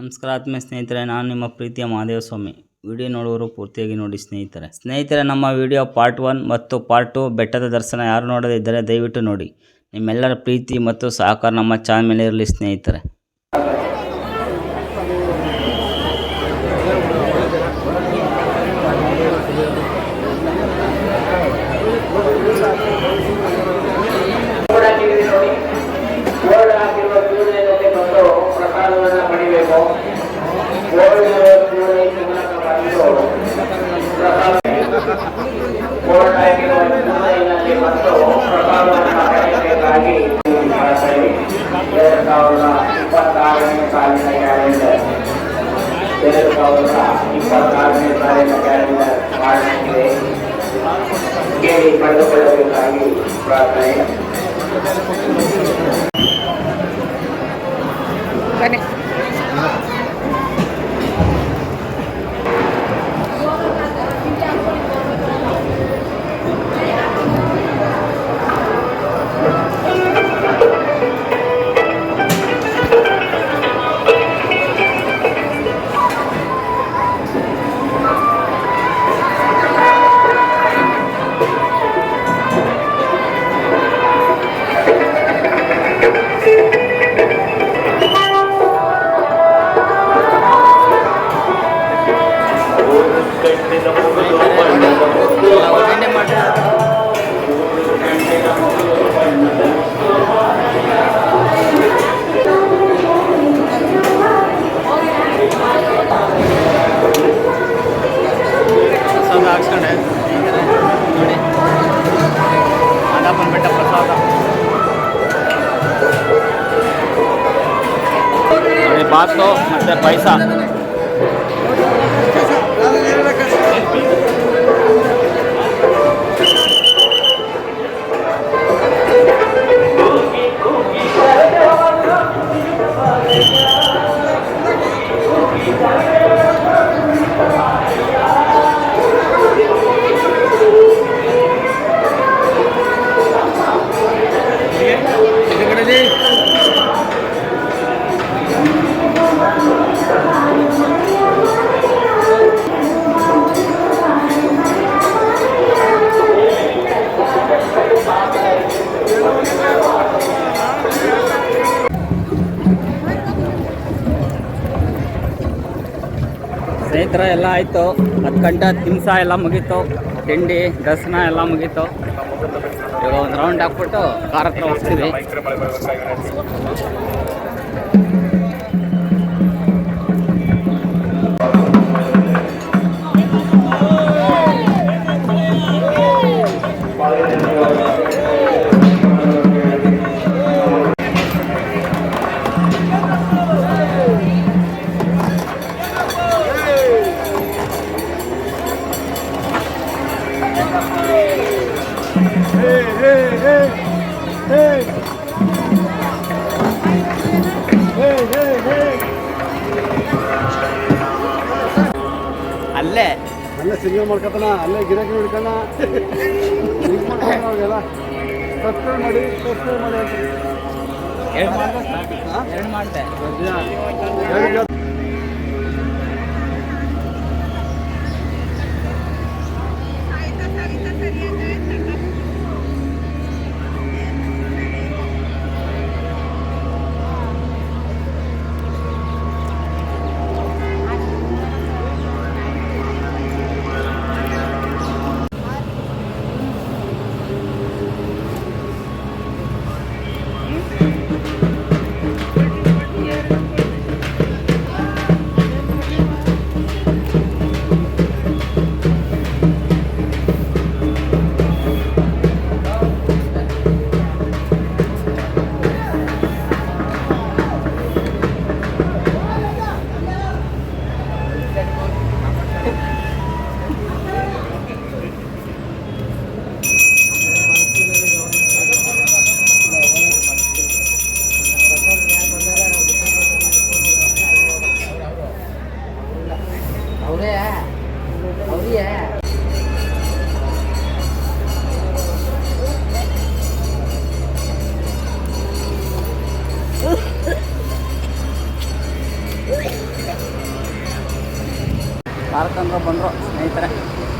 ನಮಸ್ಕಾರ ಆತ್ಮೀಯ ಸ್ನೇಹಿತರೆ, ನಾನು ನಿಮ್ಮ ಪ್ರೀತಿಯ ಮಹಾದೇವ ಸ್ವಾಮಿ. ವಿಡಿಯೋ ನೋಡುವರು ಪೂರ್ತಿಯಾಗಿ ನೋಡಿ ಸ್ನೇಹಿತರೆ. ಸ್ನೇಹಿತರೆ, ನಮ್ಮ ವಿಡಿಯೋ ಪಾರ್ಟ್ ಒನ್ ಮತ್ತು ಪಾರ್ಟ್ ಟು ಬೆಟ್ಟದ ದರ್ಶನ ಯಾರು ನೋಡದೇ ಇದ್ದರೆ ದಯವಿಟ್ಟು ನೋಡಿ. ನಿಮ್ಮೆಲ್ಲರ ಪ್ರೀತಿ ಮತ್ತು ಸಹಕಾರ ನಮ್ಮ ಚಾನಲ್ ಮೇಲೆ ಇರಲಿ ಸ್ನೇಹಿತರೆ. ಕೇಳಿ ಪಡೆದುಕೊಳ್ಳಬೇಕಾಗಿ ಪ್ರಾರ್ಥನೆ ಸ್ನೇಹಿತರ, ಎಲ್ಲ ಆಯಿತು. ಹತ್ತು ಗಂಟೆ ತಿಂಸ ಎಲ್ಲ ಮುಗೀತು. ತಿಂಡಿ, ದರ್ಶನ ಎಲ್ಲ ಮುಗೀತು. ಇವಾಗ ಒಂದು ರೌಂಡ್ ಹಾಕ್ಬಿಟ್ಟು ಕಾರ ಹತ್ರ ಹೋಗ್ತೀವಿ. ಅಲ್ಲೇ. ಅಲ್ಲೇ ಸಿಗ್ನಲ್ ಮಾಡ್ಕೊತಾನ ಅಲ್ಲೇ ಗಿರಾಕಿ ಹಿಡ್ಕಣ. ಅವಾಗೆಲ್ಲ ಸಬ್ಸ್ಕ್ರೈಬ್ ಮಾಡಿ ಸಬ್ಸ್ಕ್ರೈಬ್ ಮಾಡಿ ಅಂತ. ಎರಡು ಮಾಡಿದೆ.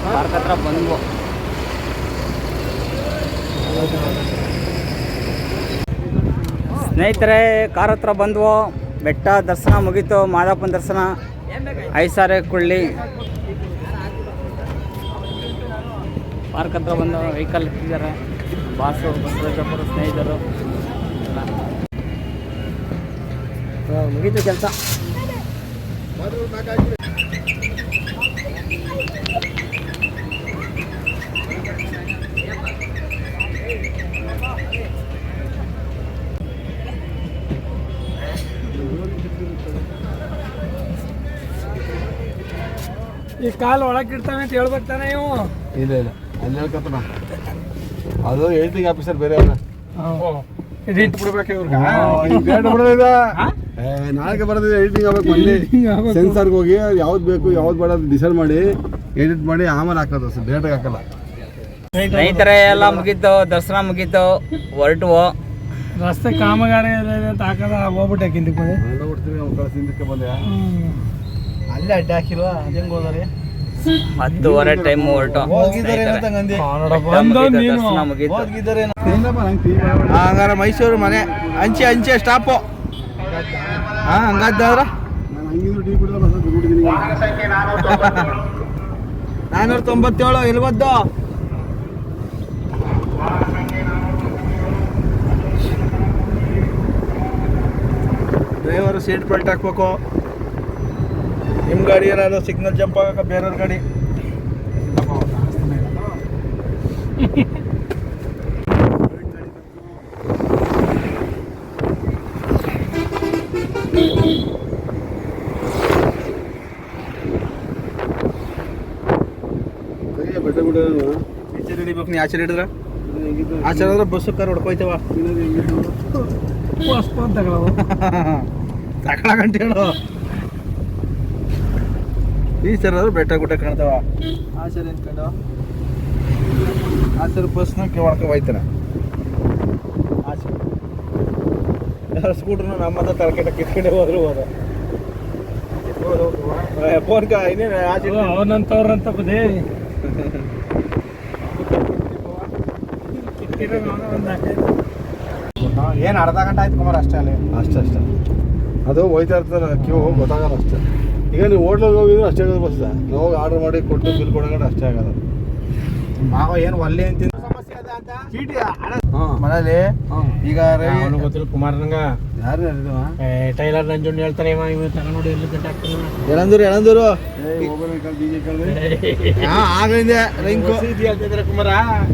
ಪಾರ್ಕ್ ಹತ್ರ ಬಂದ್ವು. ಸ್ನೇಹಿತರೆ, ಕಾರ್ ಹತ್ರ ಬಂದ್ವು. ಬೆಟ್ಟ ದರ್ಶನ ಮುಗೀತು. ಮಾದಪ್ಪನ ದರ್ಶನ. ಐಸಾರೆ ಕುಳ್ಳಿ. ಪಾರ್ಕ್ ಹತ್ರ ಬಂದು ವೆಹಿಕಲ್ ಇಟ್ಟಿದ್ದಾರೆ. ಬಾಸು ಬಸವರಾಜಪ್ಪರು ಸ್ನೇಹಿತರು. ಮುಗೀತು ಕೆಲಸ. ಈ ಕಾಲು ಒಳಗೆ ಇಡ್ತಾನೆ ಅಂತ ಹೇಳ್ಬೇಕು ತಾನೇ ಇವು ಇಲ್ಲ ಇಲ್ಲ. ಅಲ್ಲಿ ಹೇಳ್ಕೊತಾನ. ಅದು ಹೇಳ್ತೀಗ ಆಫೀಸರ್ ಬೇರೆ ಅವ್ರ. ಇದು ಇಟ್ಬಿಡ್ಬೇಕು ಇವ್ರಿಗೆ. ನಾಳೆಗೆ ಬರೋದಿದೆ ಎಡಿಟಿಂಗ್ ಆಗ್ಬೇಕು ಅಲ್ಲಿ ಸೆನ್ಸರ್ಗೆ ಹೋಗಿ ಯಾವ್ದು ಬೇಕು ಯಾವ್ದು ಬೇಡ ಡಿಸೈಡ್ ಮಾಡಿ ಎಡಿಟ್ ಮಾಡಿ ಆಮೇಲೆ ಹಾಕೋದು ಸರ್ ಡೇಟಾಗಿ ಹಾಕಲ್ಲ. ಸ್ನೇಹಿತರೆ ಎಲ್ಲ ಮುಗಿತು ದರ್ಶನ ಮುಗಿತು ಹೊರಟುವು. ರಸ್ತೆ ಕಾಮಗಾರಿ ಇದೆ ಅಂತ ಹಾಕದ ಹೋಗ್ಬಿಟ್ಟೆ ಕಿಂದಕ್ಕೆ ಬಂದೆ. ಹಿಂದಕ್ಕೆ ಬಂದೆ. ಅಲ್ಲೇ ಅಡ್ಡ ಹಾಕಿಲ್ವಾ? ಅದಂಗೆ ಹೋದರೆ ಹತ್ತುವರೆ ಟೈಮ್ ಹೊರಟು. ಹಂಗಾರ ಮೈಸೂರು ಮನೆ. ಅಂಚೆ ಅಂಚೆ ಸ್ಟಾಪು. ಹಾಂ ಹಂಗಾದ್ರ ನಾನೂರ ತೊಂಬತ್ತೇಳು ಇಲ್ವದ್ದು ಡ್ರೈವರು ಸೀಟ್ ಬೆಲ್ಟ್ ಹಾಕ್ಬೇಕು. ನಿಮ್ಮ ಗಾಡಿ ಏನಾದ್ರು ಸಿಗ್ನಲ್ ಜಂಪ್ ಆಗಕ್ಕೆ ಬೇರೆಯವ್ರ ಗಾಡಿ ಸರಿಯಾ ಬೆಟ್ಟ ಬಿಡ ಈಚೆ ಹಿಡಿಬೇಕು ನೀ ಆಚೆ ಹಿಡಿದ್ರ ಆಚೆ ಹಿಡಿದ್ರೆ ಬಸ್ಸು ಕಾರ್ ಹೊಡ್ಕೊಯ್ತವ ಪೋಸ್ಟ್ ಸರ್ ಆದ್ರೆ ಬೆಟ್ಟ ಗುಡ್ಡ ಕಾಣ್ತಾವ. ಆ ಸರ್ ಕಂಡ ಆ ಸರ್ ಬಸ್ನ ಹೊಡ್ಕೊ ಹೋಯ್ತಾನ ಆ ಸರ್ ಯಾರು ಸ್ಕೂಟ್ರ್ನ ನಮ್ಮದ ತಳ್ಕೆಟ ಕಿತ್ಕೊಂಡೆ ಹೋದ್ರು ಹೋದ. ಫೋನ್ ಕಾ ಇನ್ನೇನು ಆಚೆ ಅವನಂತವ್ರಂತ ಬದೇ ಏನು ಅರ್ಧ ಗಂಟೆ ಆಯ್ತು ಕುಮಾರ್ ಅಷ್ಟೇ ಅಲ್ಲಿ? ಅಷ್ಟೇ ಅಷ್ಟೇ. ಅದು ಹೋಯ್ತಾ ಇರ್ತಾರೆ ಕ್ಯೂ ಗೊತ್ತಾಗಲ್ಲ ಅಷ್ಟೇ. ಈಗ ನೀವು ಹೋಟ್ಲಿಗೆ ಹೋಗಿದ್ರು ಅಷ್ಟೇ ಆಗೋದು ಬಸ್. ನಾವು ಹೋಗಿ ಆರ್ಡರ್ ಮಾಡಿ ಕೊಟ್ಟು ಬಿಲ್ ಕೊಡೋಣ ಅಷ್ಟೇ ಆಗೋದು. ಮಾವ ಏನು ಒಲ್ಲೆ ಅಂತ ಸಮಸ್ಯೆ ಅದ ಅಂತ? ಚೀಟಿ ಮನೇಲಿ? ಈಗ ಅವನು ಗೊತ್ತಿಲ್ಲ ಕುಮಾರ್ ನಂಗ. ಯಾರು ಟೈಲರ್ ನಂಜುಂಡ್ ಹೇಳ್ತಾರೆ ಇವ ಇವ ತಗೊಂಡು ಎಲ್ಲಿ ಗಂಟೆ ಹಾಕ್ತಾನೆ ಎಳಂದೂರು ಎಳಂದೂರು ಆಗಲಿಂದೆ ರಿಂಕು. ಹೇಳ್ತಿದ್ರೆ ಕುಮಾರ.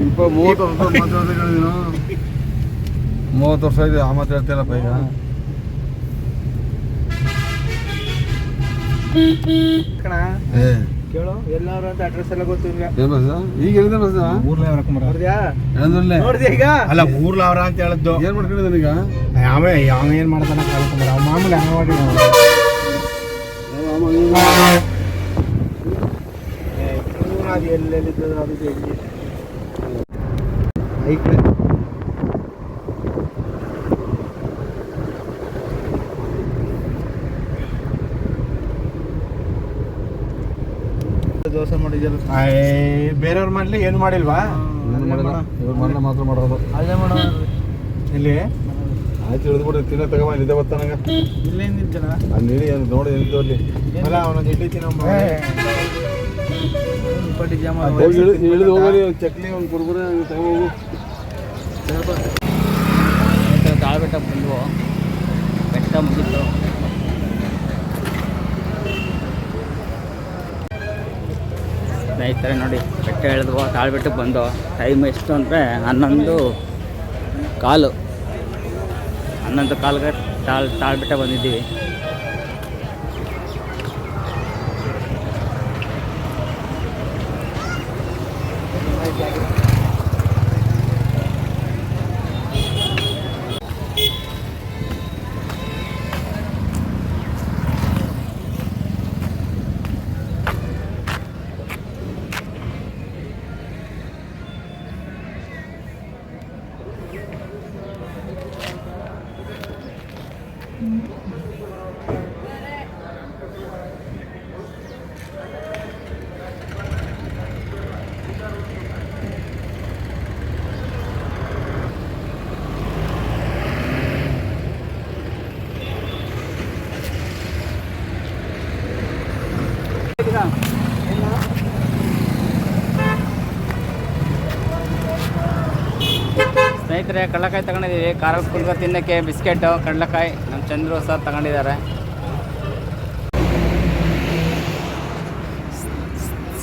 ಇಪ್ಪ ಮೂವತ್ತು ವರ್ಷ ಮಾತಾಡ್ತೀನಿ ಮೂವತ್ತು ವರ್ಷ ಇದೆ ಆ ಮಾತಾಡ್ತೀರಪ್ಪ ಈಗ. ಕೇಳು ಎಲ್ಲವ್ರು ಅಂತ ಅಡ್ರೆಸ್ ಎಲ್ಲ ಗೊತ್ತು ಈಗ ಏನ್ ಬಸ್ ಈಗ ಹೇಳಿದೆ ಬಸ್ ಊರ್ಲೇ ಅವ್ರ ಕುಮಾರ ನೋಡಿದ್ಯಾ? ಏನಂದ್ರಲ್ಲೇ ನೋಡಿದ್ಯಾ ಈಗ? ಅಲ್ಲ ಊರ್ಲ ಅವ್ರ ಅಂತ ಹೇಳಿದ್ದು. ಏನ್ ಮಾಡ್ಕೊಂಡಿದ್ದಾನೆ ಈಗ? ಯಾವ ಯಾವ ಏನ್ ಮಾಡ್ತಾನ ಕಾಲ ಕುಮಾರ ಅವ ಮಾಮೂಲಿ ಅಂಗನವಾಡಿ ಅದು ಎಲ್ಲೆಲ್ಲಿದ್ದದ ಅದು ದೋಸೆ ಮಾಡಿದ್ಯಲ್ಲ? ಬೇರೆಯವ್ರು ಮಾಡ್ಲಿ ಏನು ಮಾಡಿಲ್ವಾ? ಇವ್ರ ಮನೆ ಮಾತ್ರ ಮಾಡೋದು. ಅದೇ ಮಾಡೋ ಇಲ್ಲಿ? ಆಯ್ತು ಹಿಡಿದು ಬಿಡ್ರಿ ತಿನ್ನ ತಗೊಂಬ ಇದೆ ಬರ್ತಾನಂಗ ಇಲ್ಲೇ ನಿಂತನ ಅಲ್ಲಿ ನೀಡಿ ಏನು ನೋಡಿ ನಿಂತು ಅಲ್ಲಿ ಅಲ್ಲ ಅವನೊಂದು ಇಡ್ಲಿ ತಿನ್ನಮ್ಮ. ಇಳಿದು ಹೋಗಿ ಇಳಿ- ಒಂದು ಚಕ್ಲಿ ಒಂದು ಕುರ್ಕುರೆ ತಗೋಗು ತಾಳ್ಬೆಟ್ಟ ಬಂದ್ವು. ಬೆಟ್ಟ ಮುಗೀತು. ಸ್ನೇಹಿತರೆ ನೋಡಿ, ಬೆಟ್ಟ ಇಳಿದ್ವು ತಾಳ್ಬಿಟ್ಟು ಬಂದು ಟೈಮ್ ಎಷ್ಟು ಅಂದರೆ ಹನ್ನೊಂದು ಕಾಲು. ಹನ್ನೊಂದು ಕಾಲ್ಗೆ ತಾಳ್, ತಾಳ್ಬಿಟ್ಟೆ ಬಂದಿದ್ದೀವಿ. स्ने कड़लाकाय तक कार तक बिस्केट कड़लाकाय ಚಂದ್ರು ಸರ್ ತಗೊಂಡಿದ್ದಾರೆ.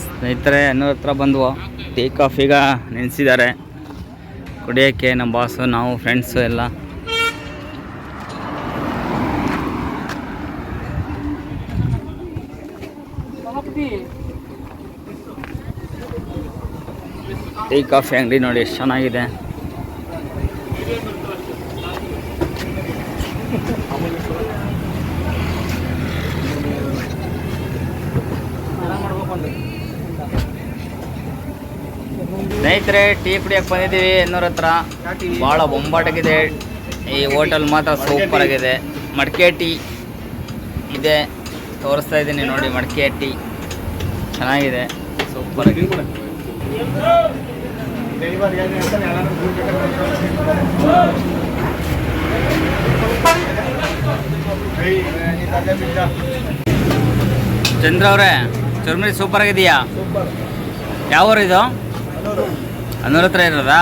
ಸ್ನೇಹಿತರೆ ಅನ್ನೋರ ಹತ್ರ ಬಂದ್ವು ಟೀ ಕಾಫಿಗ ನೆನೆಸಿದ್ದಾರೆ. ಕುಡಿಯೋಕ್ಕೆ ನಮ್ಮ ಬಾಸು ನಾವು ಫ್ರೆಂಡ್ಸು ಎಲ್ಲ. ಟೀ ಕಾಫಿ ಅಂಗಡಿ ನೋಡಿ, ಎಷ್ಟು ಚೆನ್ನಾಗಿದೆ. ಸ್ನೇಹಿತರೆ, ಟೀ ಕುಡಿಯಕ್ಕೆ ಬಂದಿದ್ದೀವಿ ಎನ್ನೂರ ಹತ್ರ. ಭಾಳ ಬೊಂಬಾಟಾಗಿದೆ. ಈ ಹೋಟೆಲ್ ಮಾತ್ರ ಸೂಪರ್ ಆಗಿದೆ. ಮಡಿಕೆ ಟೀ ಇದೆ. ತೋರಿಸ್ತಾ ಇದ್ದೀನಿ ನೋಡಿ, ಮಡಿಕೆ ಟೀ. ಚೆನ್ನಾಗಿದೆ. ಸೂಪರ್ ಚಂದ್ರ ಅವರೇ, ಚುರ್ಮುರಿ ಸೂಪರ್ ಆಗಿದೆಯಾ? ಯಾವ ಊರು ಇದು? ಅನ್ನೂರ ಹತ್ರ ಇರೋದಾ?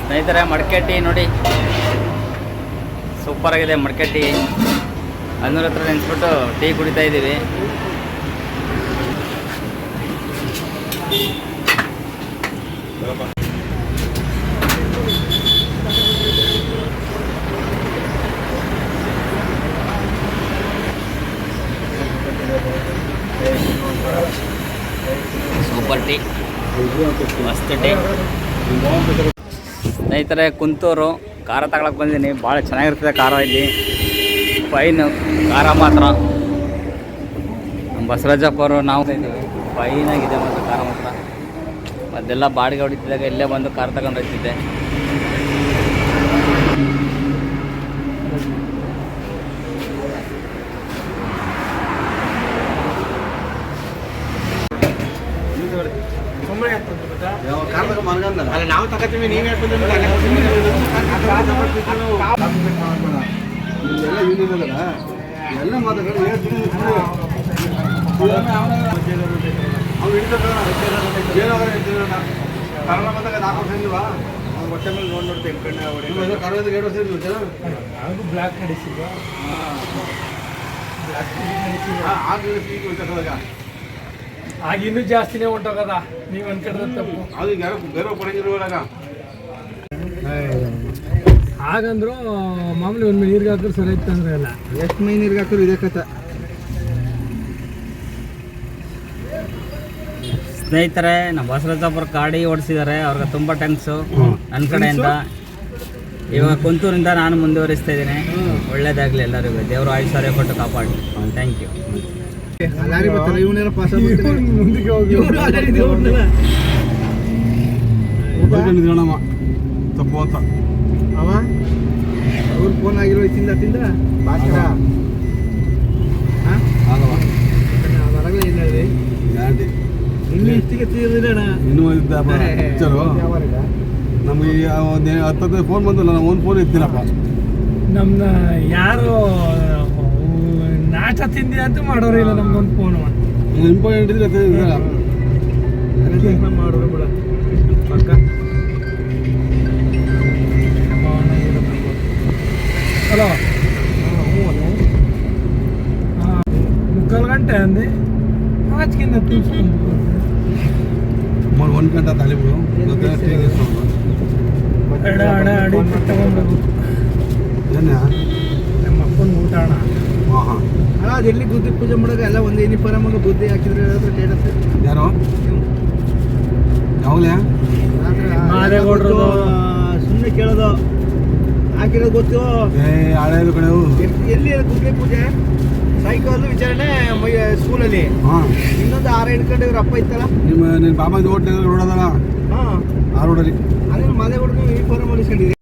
ಸ್ನೇಹಿತರೆ ಮಡಿಕೆ ಟೀ ನೋಡಿ. ಸೂಪರ್ ಆಗಿದೆ ಮಡಿಕೆ ಟೀ ಹನ್ನೂರ ಹತ್ರ ನೆನೆಸ್ಬಿಟ್ಟು ಟೀ ಕುಡಿತಾ ಇದ್ದೀವಿ ಸೂಪರ್ ಟೀ ಸ್ನೇಹಿತರೆ, ಕುಂತೂರು ಖಾರ ತಗೊಳಕ್ ಬಂದೀನಿ. ಭಾಳ ಚೆನ್ನಾಗಿರ್ತದೆ ಖಾರ ಇಲ್ಲಿ. ಫೈನು ಖಾರ ಮಾತ್ರ. ನಮ್ಮ ಬಸವರಾಜಪ್ಪ ಅವರು ನಾವು ಫೈನಾಗಿದೆ ಮಾತ್ರ ಖಾರ ಮಾತ್ರ. ಅದೆಲ್ಲ ಬಾಡಿಗೆ ಹೊಡಿತಿದ್ದಾಗ ಇಲ್ಲೇ ಬಂದು ಖಾರ ತಗೊಂಡು ಹೋಗ್ತಿದ್ದೆ. ಅಲ್ಲ ನಾವು ತಗೋತೀವಿ ನೀವೇ ಎಲ್ಲ ಯೂನಿಯನ್ ಎಲ್ಲ ಮಾತಾಡ್ಕೊಂಡು ಹೇಳ್ತೀನಿ ಅವ್ನು ಹಿಡಿದ ಏನಾದ್ರೆ ಕನ್ನಡ ಬಂದಾಗ ನಾಲ್ಕು ವರ್ಷ ಇಲ್ವಾ ಅವ್ನು ಹೊಟ್ಟೆ ಮೇಲೆ ನೋಡಿ ನೋಡಿ ತೆಗ್ಕೊಂಡು ನೀವು ಕನ್ನಡದಾಗ ಎರಡು ವರ್ಷ ಇಲ್ವಾ ಜನ ಹಾಗೂ ಬ್ಲ್ಯಾಕ್ ನಡೆಸಿಲ್ವಾ ಆಗಲಿ ಈಗ ವ್ಯತ್ಯಾಸದಾಗ ಆಗ ಇನ್ನೂ ಜಾಸ್ತಿನೇ ಹೊಂಟೋಗದ ನೀವು ಅನ್ಕೊಂಡ್ರೆ ತಪ್ಪು. ಅದು ಯಾರೋ ಬೇರೆ ಪಡೆಗಿರುವಾಗ ಹಾಗಂದ್ರು ಮಾಮೂಲಿ ಒಂದು ನೀರಿಗೆ ಹಾಕಿದ್ರೆ ಸರಿ ಇತ್ತು ಅಂದ್ರೆ ಅಲ್ಲ ಎಷ್ಟು ಮೈ ನೀರಿಗೆ ಹಾಕಿದ್ರು ಇದೇ ಕತೆ. ಸ್ನೇಹಿತರೆ ನಮ್ಮ ಬಸವರಾಜಪ್ಪರ ಗಾಡಿ ಓಡಿಸಿದ್ದಾರೆ. ಅವ್ರಿಗೆ ತುಂಬ ಟ್ಯಾಂಕ್ಸು ನನ್ನ ಕಡೆಯಿಂದ. ಇವಾಗ ಕುಂತೂರಿಂದ ನಾನು ಮುಂದುವರಿಸ್ತಾ ಇದ್ದೀನಿ. ಒಳ್ಳೇದಾಗಲಿ ಎಲ್ಲರಿಗೂ. ದೇವರು ಆಯುಷ್ಯ ಕೊಟ್ಟು ಕಾಪಾಡಿ. ಥ್ಯಾಂಕ್ ಯು ಲಾರಿ ಇವನೇನೋ ಪಾಸ್ ತಪ್ಪು ಅಂತ. ಅವ? ಅವ್ರು ಫೋನ್ ಆಗಿರೋ ತಿಂದ ತಿಂದ? ಹೇಳಿ ಇನ್ನು ಇಷ್ಟಿಗೆ ಇನ್ನೂ ನಮಗೆ ಒಂದು ಫೋನ್ ಬಂದಲ್ಲ ನಾನು ಒಂದು ಫೋನ್ ಇರ್ತೀನಪ್ಪ ನಮ್ನ ಯಾರು ನಾಟ ತಿಂದಿ ಅಂತ ಮಾಡೋರು ಇಲ್ಲ ನಮ್ಗೊಂದು ಫೋನ್ ಇಂಪಾರ್ಟೆಂಟ್ ಇದ್ರೆ ಅದೇ ಇದೆಯಲ್ಲ. ಮಾಡೋರು ಬಿಡ. ಪಕ್ಕ. ಹಲೋ. ಮುಕ್ಕಾಲು ಗಂಟೆ ಅಂದೆ. ಆಚೆಗಿಂದ ತಿಳಿಸ್ಕೊಂಡು ಸುಮಾರು ಒಂದು ಗಂಟೆ ತಲೆ ಬಿಡು. ನಮ್ಮ ಅಪ್ಪನ ಊಟ ಅಡ ಅಡ ಅಡಿ ತಗೊಂಡು ಏನೇ ನಮ್ಮ ಅಪ್ಪನ ಊಟ ಅಣ್ಣ ಹಾಂ. ಹಾಂ ಅಲ್ಲ ಅದು ಎಲ್ಲಿ ಬುದ್ಧಿ ಪೂಜೆ ಮಾಡೋಕೆ ಎಲ್ಲ ಒಂದು ಯೂನಿಫಾರ್ಮ್ ಆಗ ಬುದ್ಧಿ ಹಾಕಿದ್ರೆ ಹೇಳಿದ್ರೆ ಯಾರು? ಯಾವಾಗಲೇ? ಸುಮ್ಮನೆ ಕೇಳೋದು. ಹಾಕಿರೋದು ಗೊತ್ತು? ಏ ಹಳೆಯದು ಕಡೆವು ಎಲ್ಲಿ- ಎಲ್ಲಿ ಗುಡ್ಡೆ ಪೂಜೆ? ಸೈಕಲ್ ವಿಚಾರಣೆ ಸ್ಕೂಲಲ್ಲಿ. ಹಾಂ. ಇನ್ನೊಂದು ಆರು ಎಂಟು ಇವ್ರ ಅಪ್ಪ ಇತ್ತಲ್ಲ ನಿಮ್ಮ ನಿನ್ನ ಬಾಬಾ ಹೋಟ್ಲ್ ರೋಡ್ ಅದಲ್ಲ ಹಾಂ. ಆ ರೋಡಲ್ಲಿ ಅದೇ ಮನೆ ಹುಡುಗ ಯೂನಿಫಾರ್ಮ್ ಹೊಲಿಸ್ಕೊಂಡಿದೆ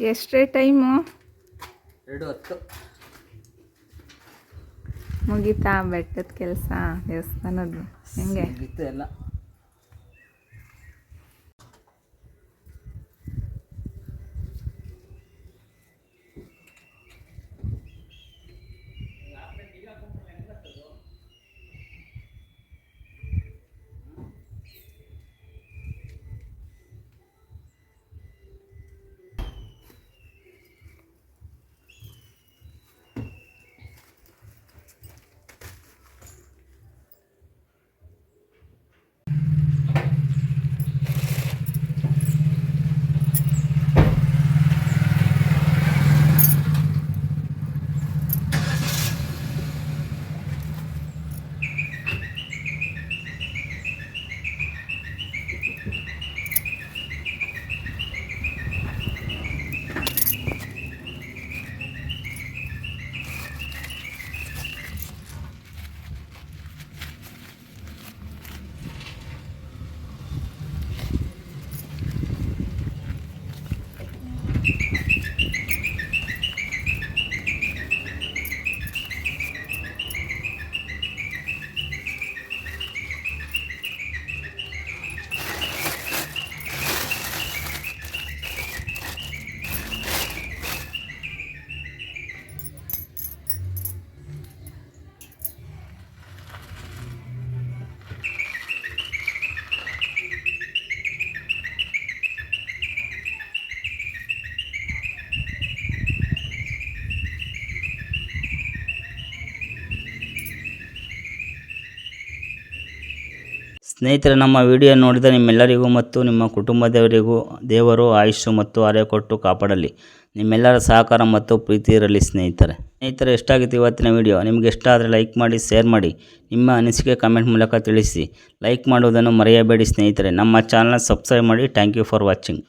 ಎಷ್ಟೇ ಟೈಮು? ಎರಡು ಹತ್ತು. ಮುಗೀತಾ ಬೆಟ್ಟದ ಕೆಲಸ ದೇವಸ್ಥಾನದ್ದು ಹೆಂಗೆ? ಎಲ್ಲ. ಸ್ನೇಹಿತರೆ, ನಮ್ಮ ವಿಡಿಯೋ ನೋಡಿದ ನಿಮ್ಮೆಲ್ಲರಿಗೂ ಮತ್ತು ನಿಮ್ಮ ಕುಟುಂಬದವರಿಗೂ ದೇವರು ಆಯುಷ್ಯ ಮತ್ತು ಆರೋಗ್ಯ ಕೊಟ್ಟು ಕಾಪಾಡಲಿ. ನಿಮ್ಮೆಲ್ಲರ ಸಹಕಾರ ಮತ್ತು ಪ್ರೀತಿ ಇರಲಿ ಸ್ನೇಹಿತರೆ. ಸ್ನೇಹಿತರೆ, ಎಷ್ಟಾಗಿತ್ತು ಇವತ್ತಿನ ವಿಡಿಯೋ? ನಿಮಗೆ ಇಷ್ಟ ಆದರೆ ಲೈಕ್ ಮಾಡಿ, ಶೇರ್ ಮಾಡಿ. ನಿಮ್ಮ ಅನಿಸಿಕೆ ಕಮೆಂಟ್ ಮೂಲಕ ತಿಳಿಸಿ. ಲೈಕ್ ಮಾಡುವುದನ್ನು ಮರೆಯಬೇಡಿ ಸ್ನೇಹಿತರೆ. ನಮ್ಮ ಚಾನಲ್ ಸಬ್ಸ್ಕ್ರೈಬ್ ಮಾಡಿ. Thank you for watching.